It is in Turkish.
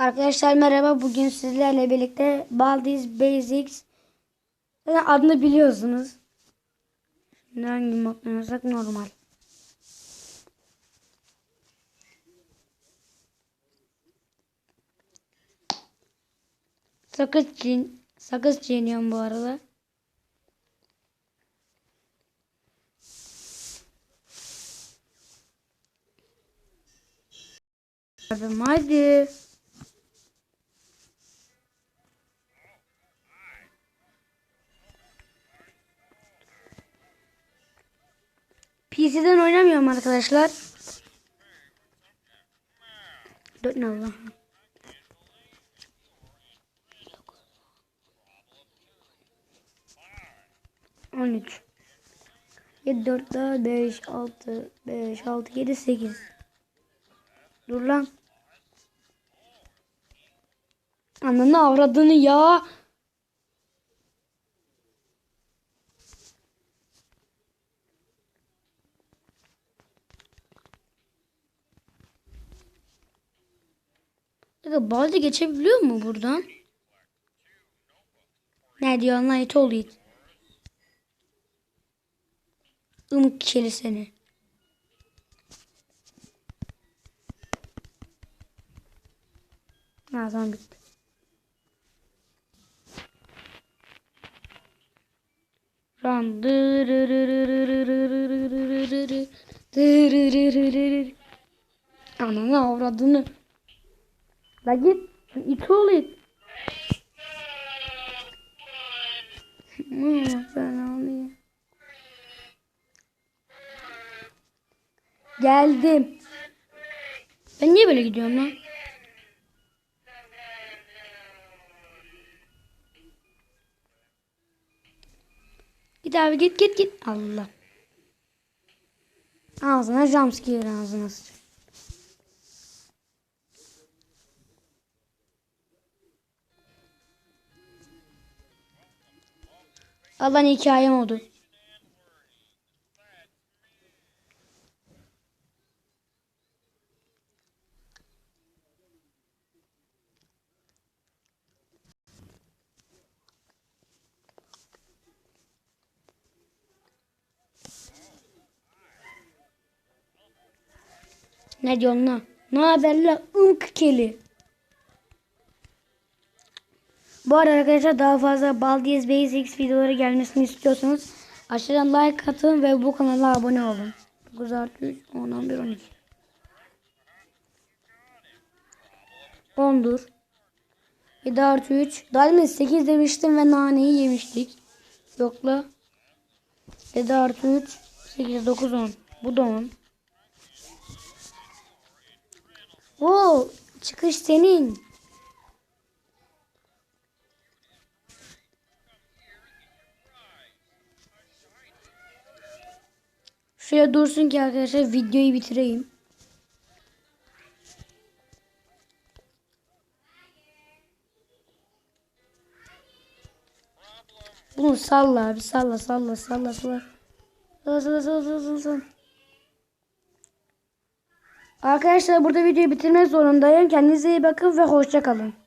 Arkadaşlar merhaba. Bugün sizlerle birlikte Baldi's Basics Zaten adını biliyorsunuz. Şimdi hangi moddan normal. Sakız çiğn sakız çiğniyorum bu arada. Hadi hadi. PC'den oynamıyorum arkadaşlar. Dört ne Allah. On üç. Yedi dört daha beş altı beş altı yedi sekiz. Dur lan. Ananı avradını ya. Kanka balde geçebiliyor mu buradan? Ne diyor anlayıt ol it. Imık kişili seni. Ha zaman bitti. Ran Ananı. La git. İt oğlu it. Ben alayım. Geldim. Ben niye böyle gidiyorum lan? Git abi git git git. Allah. Ağzına jumpscare ağzına sıçıyor. Allah'ın hikayem oldu. Ne diyorsun lan? Ne haber lan? Unk keli. Bu arada arkadaşlar daha fazla Baldies Basics videoları gelmesini istiyorsanız aşağıdan like atın ve bu kanala abone olun. 9 artı 3, 10, 11, 12. 10'dur. 7 artı 3. Daha demin 8 demiştim ve naneyi yemiştik. Yok la. 7 artı 3. 8, 9, 10. Bu da 10. Oo, çıkış senin. Şuraya dursun ki arkadaşlar videoyu bitireyim. Bunu salla abi salla salla salla salla. Salla salla salla salla salla. Arkadaşlar burada videoyu bitirmek zorundayım. Kendinize iyi bakın ve hoşça kalın.